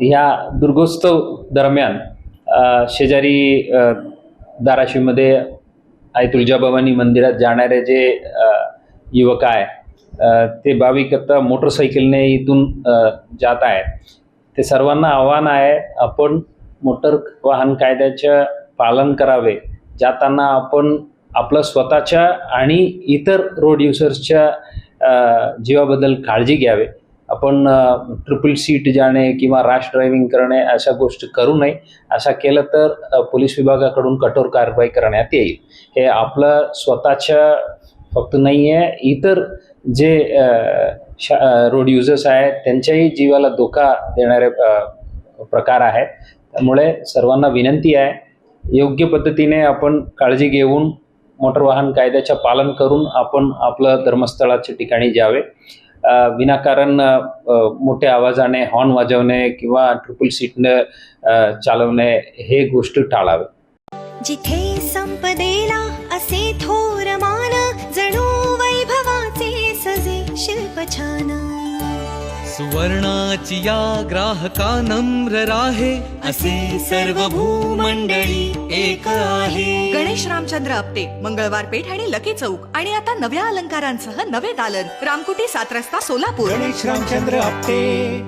ह्या दुर्गोत्सव दरम्यान शेजारी धाराशिवमध्ये आई तुळजाभवानी मंदिरात जाणारे जे युवक आहे ते भाविक आता मोटरसायकलने इथून जात आहेत. ते सर्वांना आव्हान आहे आपण मोटर वाहन कायद्याचं पालन करावे. जाताना आपण आपलं स्वतःच्या आणि इतर रोड युजर्सच्या जीवाबद्दल काळजी घ्यावे. आपण ट्रिपल सीट जाणे किंवा रॅश ड्रायव्हिंग करणे अशा गोष्टी करू नये. अशा केलं तर पोलीस विभागाकडून कठोर कारवाई करण्यात येईल. हे आपलं स्वतःच्या फक्त नाही आहे इतर जे शा रोड युजर्स आहेत त्यांच्याही जीवाला धोका देणारे प्रकार आहेत. त्यामुळे सर्वांना विनंती आहे योग्य पद्धतीने आपण काळजी घेऊन मोटर वाहन कायद्याचं पालन करून आपण आपलं धर्मस्थळाच्या ठिकाणी जावे. विनाकारण अ, मोठ्या आवाजाने हॉर्न वाजवणे किंवा ट्रिपल सीटनं चालवणे हे गोष्ट टाळावे. जिथे संपदेला असे थोर मान जणू वैभवाचे सजे शिल्प छान. सुवर्णाची या ग्राहका नम्र राहे असे सर्व भूमंडळी एक आहे. गणेश रामचंद्र आपटे मंगळवार पेठ आणि लकी चौक. आणि आता नव्या अलंकारांसह नवे दालन. रामकुटी सात रस्ता सोलापूर. गणेश रामचंद्र आपटे